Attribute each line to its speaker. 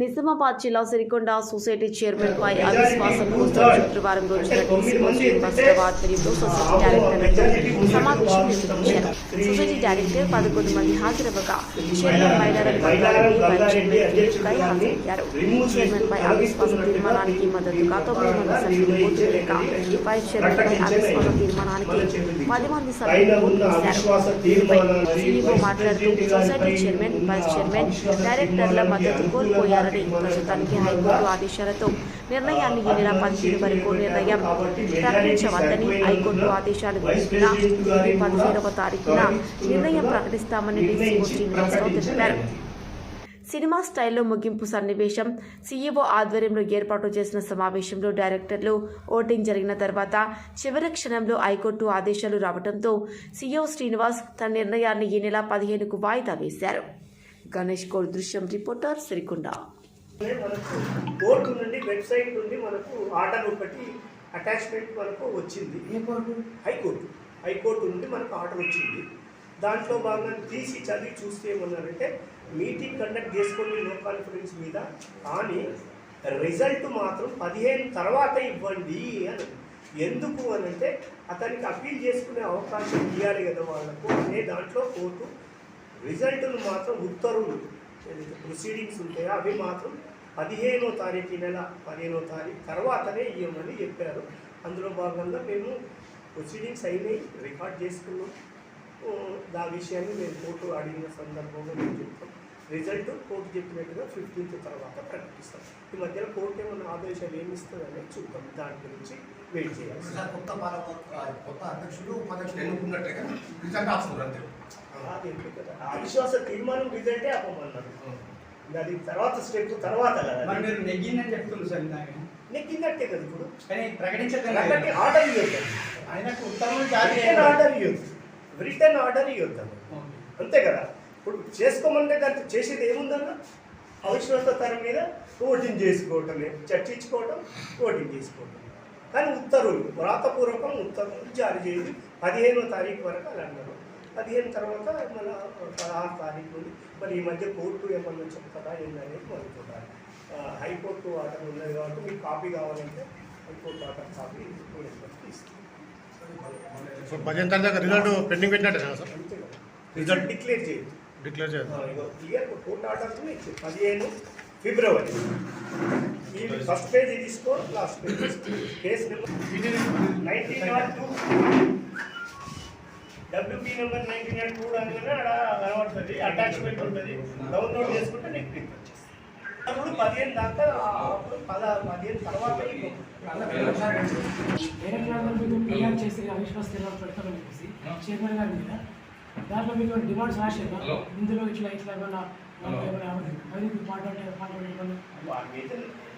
Speaker 1: నిజామాబాద్ జిల్లా Sirikonda society chairman పై అవిశ్వాసం కోసం శుక్రవారం శ్రీనివాసరావు ఆధ్వర్యంలో సొసైటీ డైరెక్టర్లతో సమావేశం నిర్వహించారు. సొసైటీ డైరెక్టర్ పదకొండు మంది హాజరవ్వగా చైర్మన్ దీపికై హాజరయ్యారు. చైర్మన్ పై అవిశ్వాస తీర్మానానికి మద్దతుగా తొమ్మిది మంది సభ్యులు ఓటు వైస్ చైర్మన్ పై అవిశ్వాస తీర్మానానికి పది మంది సభ్యులు ఓటు వేశారు మాట్లాడుతూ సొసైటీ చైర్మన్ వైస్ చైర్మన్ డైరెక్టర్ల మద్దతు కోల్పోయారని ప్రస్తుతానికి హైకోర్టు ఆదేశాలతో నిర్ణయాన్ని ఈ నెల పదిహేను వరకు నిర్ణయం ప్రకటించవద్దని హైకోర్టు ఆదేశాలు పదిహేనవ తారీఖున నిర్ణయం ప్రకటిస్తామని డీసీఓ శ్రీనివాసరావు తెలిపారు. సినిమా స్టైల్లో ముగింపు సన్నివేశం సీఈఓ ఆధ్వర్యంలో ఏర్పాటు చేసిన సమావేశంలో డైరెక్టర్లు ఓటింగ్ జరిగిన తర్వాత చివరి క్షణంలో హైకోర్టు ఆదేశాలు రావడంతో సీఈఓ శ్రీనివాస్ తన నిర్ణయాన్ని ఈ నెల పదిహేనుకు వాయిదా వేశారు. గణేష్ కోడ్ దృశ్యం రిపోర్టర్ సిరికొండ.
Speaker 2: మనకు కోర్టు నుండి వెబ్సైట్ నుండి మనకు ఆర్డర్ ఒకటి అటాచ్మెంట్ మనకు వచ్చింది. హైకోర్టు. హైకోర్టు నుండి మనకు ఆర్డర్ వచ్చింది. దాంట్లో భాగంగా తీసి చదివి చూస్తే ఏమన్నారంటే మీటింగ్ కండక్ట్ చేసుకోండి నో కాన్ఫరెన్స్ మీద కానీ రిజల్ట్ మాత్రం పదిహేను తర్వాత ఇవ్వండి అని. ఎందుకు అని అంటే అతనికి అప్పీల్ చేసుకునే అవకాశం ఇవ్వాలి కదా వాళ్ళకు అనే దాంట్లో కోర్టు రిజల్ట్ను మాత్రం ఉత్తర్వులు ప్రొసీడింగ్స్ ఉంటాయో అవి మాత్రం పదిహేనో తారీఖు ఈ నెల పదిహేనో తారీఖు తర్వాతనే ఇవ్వమని చెప్పారు. అందులో భాగంగా మేము ప్రొసీడింగ్స్ అయినాయి రికార్డ్ చేసుకున్నాం. ఆ, దా విషయాన్ని మేము కోర్టు అడిగిన సందర్భంలో మేము చెప్తాం. రిజల్ట్ కోర్టు చెప్పినట్టుగా ఫిఫ్టీన్త్ తర్వాత ప్రకటిస్తాం. ఈ మధ్యలో కోర్టు ఏమన్నా ఆదేశాలు ఏమి ఇస్తుంది అనేది చూద్దాం. దాని గురించి వెయిట్ చేయాలి.
Speaker 3: కొత్త కొత్త రిజల్ట్ అంతే.
Speaker 2: అవిశ్వాస తీర్మానం రిజల్టే అప్పమన్నారు ఇంకా అది తర్వాత స్టెప్ తర్వాత
Speaker 4: మరి మీరు నెగ్గిందని చెప్తున్నారు సార్ ఇందాక.
Speaker 2: నెక్కిందట్టే కదా ఇప్పుడు.
Speaker 4: కానీ ప్రకటించడం
Speaker 2: కాబట్టి ఆర్డర్ ఇవ్వద్దు.
Speaker 4: ఆయనకు ఉత్తర్వులు జారీ
Speaker 2: ఆర్డర్ ఇవ్వద్దు. రిటర్న్ ఆర్డర్ ఇవ్వద్దు. అంతే కదా. ఇప్పుడు చేసుకోమంటే దాంట్లో చేసేది ఏముందన్న? అవిశ్వాసతరం మీద ఓటింగ్ చేసుకోవటమే చర్చించుకోవటం ఓటింగ్ చేసుకోవటం కానీ ఉత్తర్వులు వ్రాతపూర్వకం ఉత్తర్వులు జారీ చేయాలి పదిహేనో తారీఖు వరకు అలా అన్నారు పదిహేను తర్వాత మన పదహారు తారీఖు నుండి మరి ఈ మధ్య కోర్టు ఏమన్నా చెప్తారా? ఏందనేది మనం చూడాలి హైకోర్టు ఆర్డర్ ఉన్నది కాబట్టి మీకు కాపీ కావాలంటే
Speaker 5: high court order copy result pending పెట్టినట్టే sir?
Speaker 2: Result declare చేయదు
Speaker 5: డిక్లేర్ చేయాలి.
Speaker 2: క్లియర్ కోర్టు ఆర్డర్స్ ఇచ్చింది పదిహేను ఫిబ్రవరి. ఈ ఫస్ట్ పేజ్ తీసుకో last page case number nineteen not two. WP number nineteen not two అనగానే అక్కడ కనబడుతుంది అటాచ్మెంట్ ఉంటుంది. డౌన్లోడ్ చేసుకుంటే నీకు ప్రింట్ వచ్చేస్తుంది. అప్పుడు పదిహేను దాకా అప్పుడు పద పదిహేను తర్వాత
Speaker 6: ఫిర్యాదు చేసి అవిశ్వాస తీర్మానం పెడతామని చెప్పేసి చైర్మన్ గారి మీద దాంట్లో మీకు డిమాండ్స్ రాశారు? ఇందులో ఇట్లా ఇట్లా ఏమైనా ఏమైనా అవినీతి పాల్గొంటే